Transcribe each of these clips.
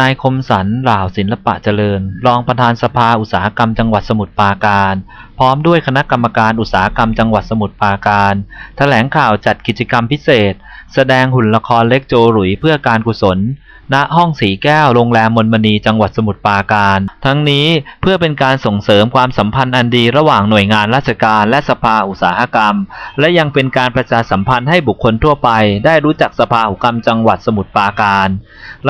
นายคมสันหล่าศิลปะเจริญ รองประธานสภาอุตสาหกรรมจังหวัดสมุทรปราการ พร้อมด้วยคณะกรรมการอุตสาหกรรมจังหวัดสมุทรปราการแถลงข่าวจัดกิจกรรมพิเศษ แสดงหุ่นละครเล็กโจหลุยเพื่อการกุศล ณห้องสีแก้วโรงแรมมนมณีจังหวัดสมุทรปราการ ทั้งนี้เพื่อเป็นการส่งเสริมความสัมพันธ์อันดีระหว่างหน่วยงานราชการและสภาอุตสาหกรรม และยังเป็นการประชาสัมพันธ์ให้บุคคลทั่วไป ได้รู้จักสภาอุตสาหกรรมจังหวัดสมุทรปราการ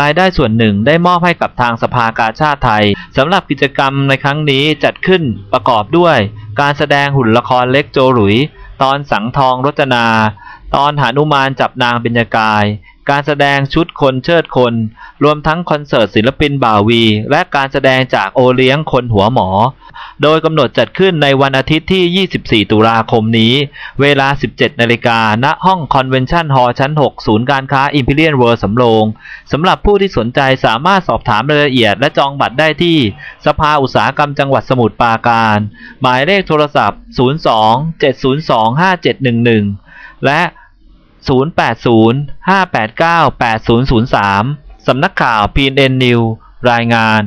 รายได้ส่วนหนึ่งได้มอบให้กับทางสภากาชาติไทยสำหรับกิจกรรมในครั้งนี้จัดขึ้นประกอบด้วย การแสดงหุ่นละครเล็กโจหลุย ตอนสังทองรจนา ตอนหานุมานจับนางเบญกาย การแสดงชุดคนเชิดคน รวมทั้งคอนเสิร์ตศิลปินบ่าวี และการแสดงจากโอเลี้ยงคนหัวหมอ โดยกำหนดจัดขึ้นในวันอาทิตย์ที่ 24 ตุลาคมนี้ เวลา 17 นาฬิกา ณ ห้องคอนเวนชั่นฮอลล์ชั้น 6 ศูนย์การค้าอิมพีเรียนเวิร์สำโรงสำหรับผู้ที่สนใจสามารถสอบถามรายละเอียดและจองบัตรได้ที่ สภาอุตสาหกรรมจังหวัดสมุทรปราการ หมายเลขโทรศัพท์ 02 702 5711 และ0 0805898003 สำนักข่าว PNN News รายงาน